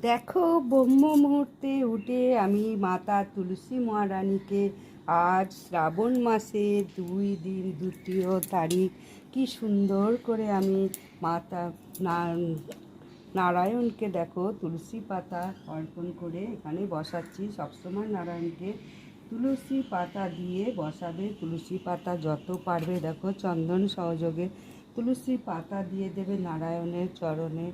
দেখো ব্রহ্ম মুহূর্তে উঠে আমি মাতা তুলসী মহারানীকে, আজ শ্রাবণ মাসে দুই দিন দ্বিতীয় তারিখ। কি সুন্দর করে আমি মাতা নারায়ণকে দেখো তুলসী পাতা অর্পণ করে এখানে বসাচ্ছি। সবসময় নারায়ণকে তুলসী পাতা দিয়ে বসাবে। তুলসী পাতা যত পারবে দেখো চন্দন সহযোগে তুলসী পাতা দিয়ে দেবে নারায়ণের চরণে।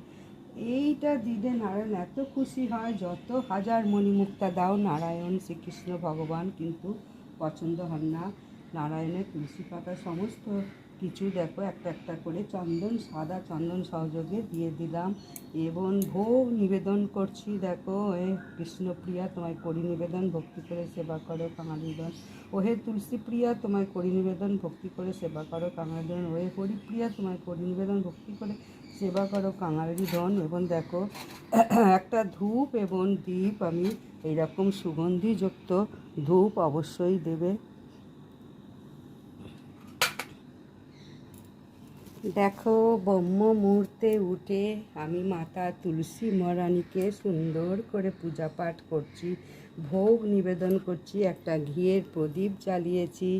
এইটা দিলে নারায়ণ, এত খুশি হয়, যত হাজার মণিমুক্তা দাও নারায়ণ শ্রীকৃষ্ণ ভগবান, কিন্তু পছন্দ হন না। নারায়ণের তুলসী পাতা সমস্ত কিছু দেখো, একটা একটা করে চন্দন, সাদা চন্দন সহযোগে দিয়ে দিলাম। এবং ভোগ নিবেদন করছি, দেখো, এ কৃষ্ণপ্রিয়া, তোমায় করি নিবেদন, ভক্তি করে সেবা করো কাঙালিগণ ওহে তুলসী প্রিয়া তোমায় করি নিবেদন, ভক্তি করে সেবা করো কাঙালিগণ ওহে হরিপ্রিয়া, তোমায় করি নিবেদন, ভক্তি করে সেবা করো কাঙালি ধন এবং দেখো, একটা ধূপ এবং দ্বীপ আমি এইরকম সুগন্ধিযুক্ত ধূপ অবশ্যই দেবে। দেখো ব্রহ্ম মুহূর্তে উঠে আমি মাতা তুলসী মহারানীকে সুন্দর করে পূজা পাঠ করছি, ভোগ নিবেদন করছি, একটা ঘিয়ের প্রদীপ জ্বালিয়েছি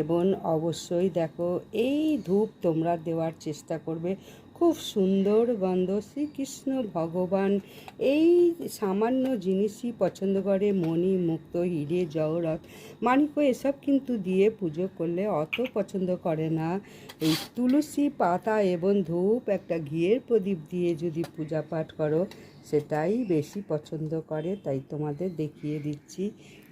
এবং অবশ্যই দেখো, এই ধূপ তোমরা দেওয়ার চেষ্টা করবে। খুব সুন্দর গন্ধ। শ্রীকৃষ্ণ ভগবান, এই সামান্য জিনিসই পছন্দ করে মণি, মুক্ত, হিরে জহরত মানিক এসব কিন্তু দিয়ে পুজো করলে অত পছন্দ করে না। এই তুলসী পাতা এবং ধূপ, একটা ঘিয়ের প্রদীপ দিয়ে যদি পূজা পাঠ করো, সেটাই বেশি পছন্দ করে। তাই তোমাদের দেখিয়ে দিচ্ছি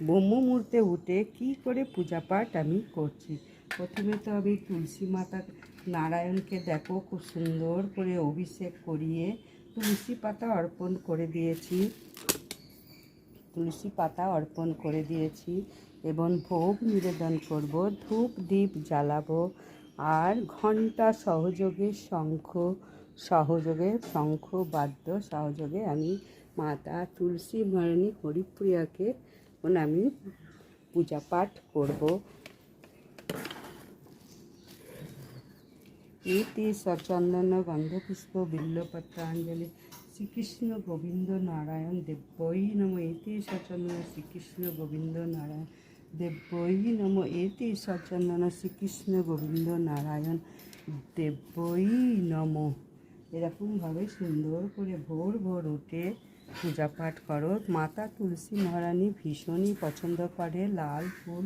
ব্রহ্ম মুহূর্তে উঠে কী করে পূজা পাঠ আমি করছি। প্রথমে তো আমি তুলসী মাতা নারায়ণকে দেখো খুব সুন্দর করে অভিষেক করিয়ে তুলসী পাতা অর্পণ করে দিয়েছি। তুলসী পাতা অর্পণ করে দিয়েছি এবং ভোগ নিবেদন করব, ধূপ দ্বীপ জ্বালাবো আর ঘণ্টা সহযোগে শঙ্খ সহযোগে শঙ্খ বাদ্য, সহযোগে আমি মাতা তুলসী মরণী হরিপ্রিয়াকে আমি পূজা পাঠ করব। ইতি সচন্দন গন্ধপুষ্প বিল্লপত্রাঞ্জলি শ্রীকৃষ্ণ গোবিন্দ নারায়ণ দেব্যই নম ইতি সচন্দন শ্রীকৃষ্ণ গোবিন্দ নারায়ণ দেব্যই নম ইতি সচন্দন শ্রীকৃষ্ণ গোবিন্দ নারায়ণ দেব্যই নম। এরকমভাবে সুন্দর করে ভোর ভোর উঠে পূজা পাঠ করো। মাতা তুলসী মহারানী ভীষণই পছন্দ করে, লাল ফুল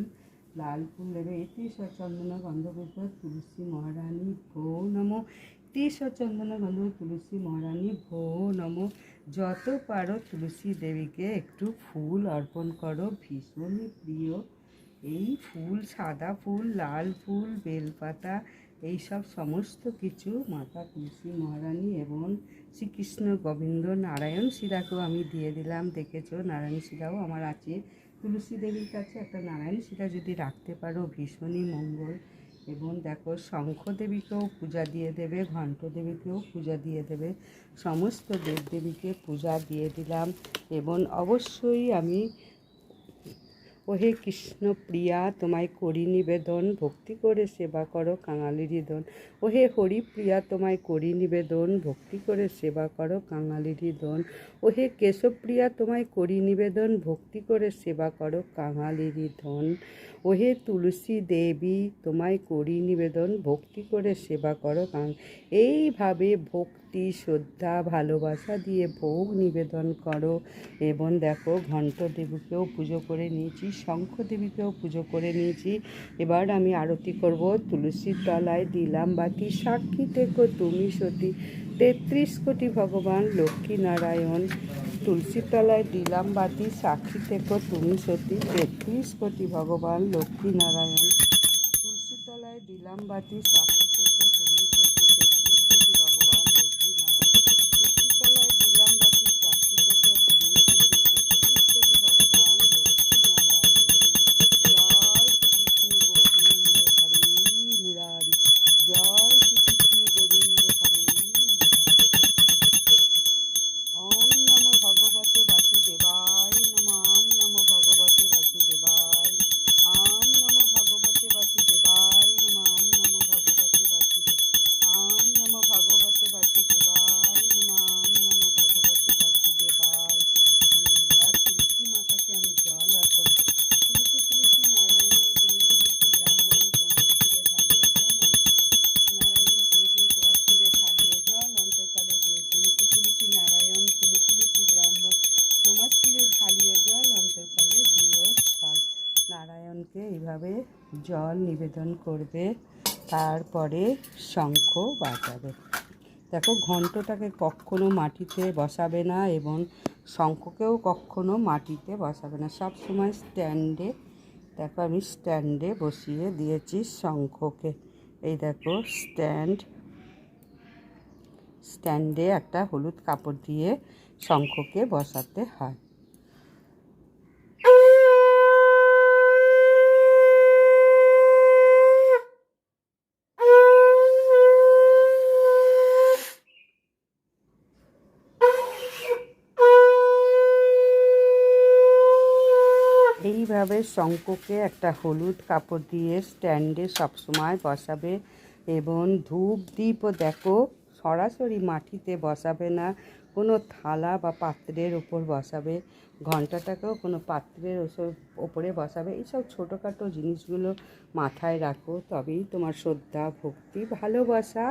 লাল ফুল দেবে এতে সচন্দন গন্ধপুষ্প তুলসী মহারানী, ভো নম। তে সচন্দন গন্ধ তুলসী মহারানী, ভো নম। যত পারো তুলসী দেবীকে একটু ফুল অর্পণ করো। ভীষণই প্রিয়। এই ফুল, সাদা ফুল, লাল ফুল, বেলপাতা, এইসব সমস্ত কিছু মাতা তুলসী মহারানী এবং শ্রীকৃষ্ণ গোবিন্দ নারায়ণ শিলাকেও আমি দিয়ে দিলাম। দেখেছ, নারায়ণ শিলাও আমার আছে। তুলসী দেবীর কাছে একটা নারায়ণ সেটা যদি রাখতে পারো ভীষণই মঙ্গল, এবং দেখো শঙ্খ দেবীকেও পূজা দিয়ে দেবে, ঘণ্ট দেবীকেও পূজা দিয়ে দেবে, সমস্ত দেবদেবীকে পূজা দিয়ে দিলাম, এবং অবশ্যই আমি ওহে কৃষ্ণ প্রিয়া, তোমায় করি নিবেদন, ভক্তি করে সেবা করো কাঙালির ধন ওহে হরিপ্রিয়া তোমায় করি নিবেদন, ভক্তি করে সেবা করো কাঙালির ধন ওহে কেশবপ্রিয়া তোমায় করি নিবেদন, ভক্তি করে সেবা করো কাঙালির ধন ওহে তুলসী দেবী, তোমায় করি নিবেদন, ভক্তি করে সেবা করো কাং এইভাবে ভক্তি, শ্রদ্ধা, ভালোবাসা দিয়ে ভোগ নিবেদন করো। এবং দেখো ঘণ্ট দেবীকেও পুজো করে নিয়েছি। শঙ্খ দেবীকেও পুজো করে নিয়েছি। এবার আমি আরতি করব তুলসীর তলায়, দিলাম বাতি, সাক্ষী থেকো তুমি সতী। তেত্রিশ কোটি ভগবান লক্ষ্মী নারায়ণ তুলসীর তলায় দিলাম বাতি, সাক্ষী থেকো তুমি সতী। তেত্রিশ কোটি ভগবান লক্ষ্মী নারায়ণ তুলসীর তলায় দিলাম বাতি, সাক্ষী থেকো তুমি সতী। তেত্রিশ কোটি ভগবান জল নিবেদন করবে, তারপরে শঙ্খ বাজাবে। দেখো ঘন্টটাকে কখনো মাটিতে বসাবে না এবং শঙ্খকেও কখনো মাটিতে বসাবে না। সব সময় স্ট্যান্ডে, দেখো আমি স্ট্যান্ডে বসিয়ে দিয়েছি শঙ্খকে। এই দেখো, স্ট্যান্ড, স্ট্যান্ডে একটা হলুদ কাপড় দিয়ে শঙ্খকে বসাতে হয়। এইভাবে শঙ্ককে একটা হলুদ কাপড় দিয়ে স্ট্যান্ডে সবসময় বসাবে এবং ধূপ দ্বীপও দেখো, সরাসরি মাটিতে বসাবে না। কোনো থালা বা পাত্রের ওপর বসাবে ঘন্টাটাকেও কোনো পাত্রের ওসব ওপরে বসাবে, এইসব ছোটোখাটো জিনিসগুলো মাথায় রাখো, তবেই তোমার শ্রদ্ধা, ভক্তি, ভালোবাসা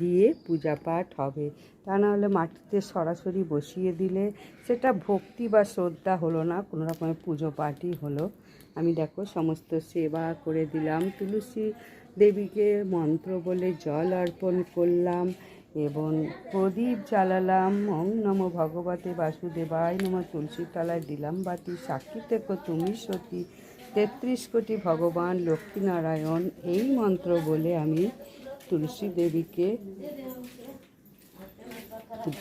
দিয়ে পূজা পাঠ হবে। তা নাহলে মাটিতে সরাসরি বসিয়ে দিলে সেটা ভক্তি বা শ্রদ্ধা হলো না, কোনো রকমের পুজো পাঠই হলো। আমি দেখো সমস্ত সেবা করে দিলাম, তুলসী দেবীকে মন্ত্র বলে জল অর্পণ করলাম এবং প্রদীপ জ্বালালাম, ওং নম ভগবতে বাসুদেবায় নম তুলসী তলায় দিলাম বাতি, সাক্ষী তুমি সতী, তেত্রিশ কোটি ভগবান লক্ষ্মীনারায়ণ, এই মন্ত্র বলে আমি তুলসী দেবীকে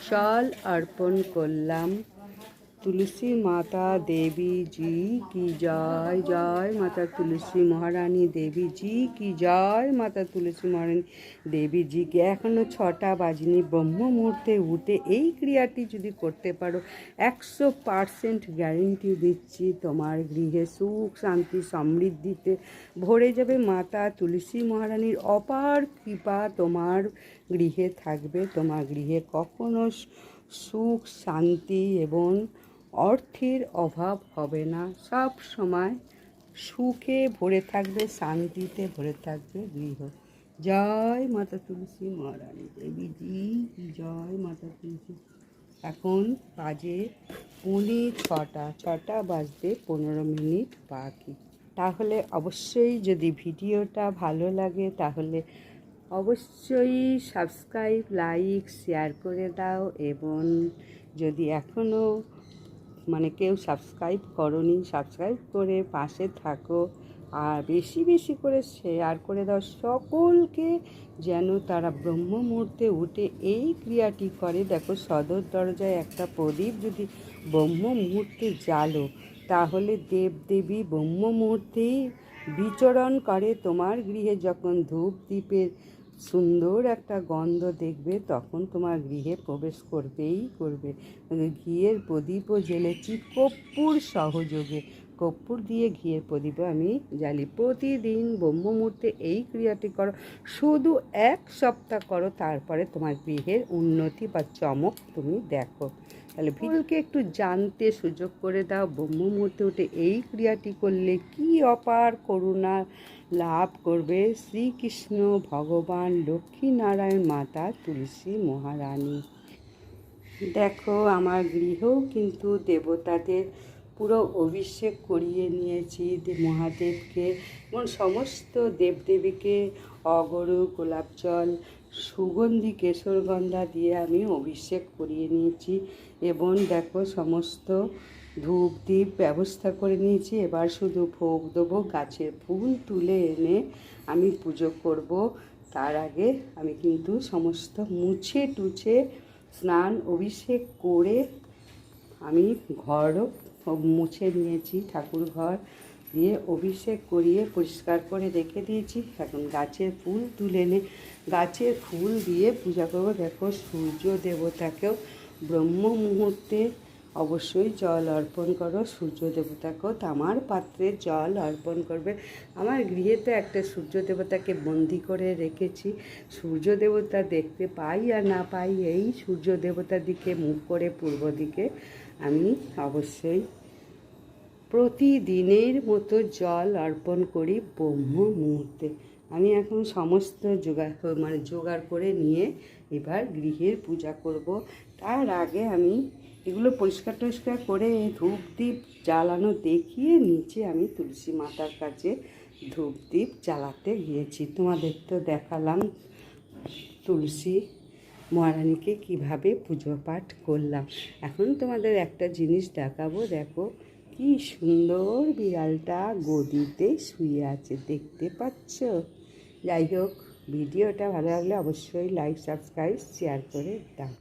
জল অর্পণ করলাম। তুলসী মাতা দেবী, জি কি জয় জয় মাতা তুলসী মহারানী দেবী, জি কি জয় মাতা তুলসী মহারানী দেবী, জি কি। এখনও ছটা বাজিনি ব্রহ্ম মুহূর্তে উঠে এই ক্রিয়াটি যদি করতে পারো, একশো পারসেন্ট গ্যারেন্টি দিচ্ছি তোমার গৃহে সুখ, শান্তি, সমৃদ্ধিতে ভরে যাবে মাতা তুলসী মহারানীর অপার কৃপা তোমার গৃহে থাকবে। তোমার গৃহে কখনো সুখ, শান্তি এবং অর্থের অভাব হবে না। সব সময় সুখে ভরে থাকবে, শান্তিতে ভরে থাকবে গৃহ। জয় মাতা তুলসী মহারানী দেবী জি, জয় মাতা তুলসী। এখন বাজে পৌনে ছটা ছটা বাজতে পনেরো মিনিট বাকি। তাহলে অবশ্যই যদি ভিডিওটা ভালো লাগে, তাহলে অবশ্যই সাবস্ক্রাইব, লাইক, শেয়ার করে দাও এবং যদি এখনও মানে কেউ সাবস্ক্রাইব করনি সাবস্ক্রাইব করে পাশে থাকো আর বেশি বেশি করে শেয়ার করে দাও। সকলকে যেন তারা ব্রহ্ম মুহূর্তে উঠে এই ক্রিয়াটি করে। দেখো সদর দরজায় একটা প্রদীপ যদি ব্রহ্ম মুহূর্তে জ্বালো, তাহলে দেবদেবী ব্রহ্ম মুহূর্তেই বিচরণ করে তোমার গৃহে। যখন ধূপ দ্বীপের সুন্দর একটা গন্ধ দেখবে, তখন তোমার গৃহে প্রবেশ করবেই করবে। ঘিয়ের প্রদীপও জ্বেলেছি কর্পূর সহযোগে। কর্পূর দিয়ে ঘিয়ের প্রদীপ আমি জ্বালি। প্রতিদিন ব্রহ্ম মুহূর্তে এই ক্রিয়াটি করো। শুধু এক সপ্তাহ করো, তারপরে তোমার গৃহের উন্নতি বা চমক তুমি দেখো। তাহলে ভিডিওকে একটু জানতে সুযোগ করে দাও ব্রহ্ম মুহূর্তে উঠে এই ক্রিয়াটি করলে কি অপার করুণা লাভ করবে শ্রীকৃষ্ণ ভগবান লক্ষ্মীনারায়ণ মাতা তুলসী মহারানী। দেখো, আমার গৃহেও কিন্তু দেবতাদের পুরো অভিষেক করিয়ে নিয়েছি। মহাদেবকে, এবং সমস্ত দেবদেবীকে, অগরু, গোলাপ জল, সুগন্ধি, কেশরগন্ধা দিয়ে আমি অভিষেক করিয়ে নিয়েছি। এবং দেখো, সমস্ত ধূপ দ্বীপ ব্যবস্থা করে নিয়েছি। এবার শুধু ভোগ দেবো, গাছের ফুল তুলে এনে আমি পুজো করব। তার আগে আমি কিন্তু সমস্ত মুছে টুছে স্নান অভিষেক করে আমি ঘরও মুছে নিয়েছি, ঠাকুর ঘর দিয়ে অভিষেক করিয়ে পরিষ্কার করে রেখে দিয়েছি। এখন গাছের ফুল তুলে এনে গাছের ফুল দিয়ে পূজা করব। দেখো সূর্য দেবতাকেও ব্রহ্ম মুহূর্তে অবশ্যই জল অর্পণ করো, সূর্য দেবতাকেও তামার পাত্রে জল অর্পণ করবে। আমার গৃহেতে একটা সূর্য দেবতাকে বন্দি করে রেখেছি। সূর্য দেবতা দেখতে পাই আর না পাই, এই সূর্য দেবতার দিকে, মুখ করে পূর্ব দিকে। আমি অবশ্যই প্রতিদিনের মতো জল অর্পণ করি ব্রহ্ম মুহূর্তে। আমি এখন সমস্ত জোগাড় মানে জোগাড় করে নিয়ে এবার গৃহের পূজা করব। তার আগে আমি এগুলো পরিষ্কার টরিষ্কার করে ধূপ দ্বীপ জ্বালানো দেখিয়ে নিচে আমি তুলসী মাতার কাছে ধূপ দ্বীপ জ্বালাতে গিয়েছি। তোমাদের তো দেখালাম তুলসী মহারানীকে কীভাবে পুজো পাঠ করলাম। এখন তোমাদের একটা জিনিস দেখাবো, দেখো কি সুন্দর বিড়ালটা গদিতে শুয়ে আছে, দেখতে পাচ্ছ? যাই হোক, ভিডিওটা ভালো লাগলে অবশ্যই লাইক সাবস্ক্রাইব শেয়ার করে দাও।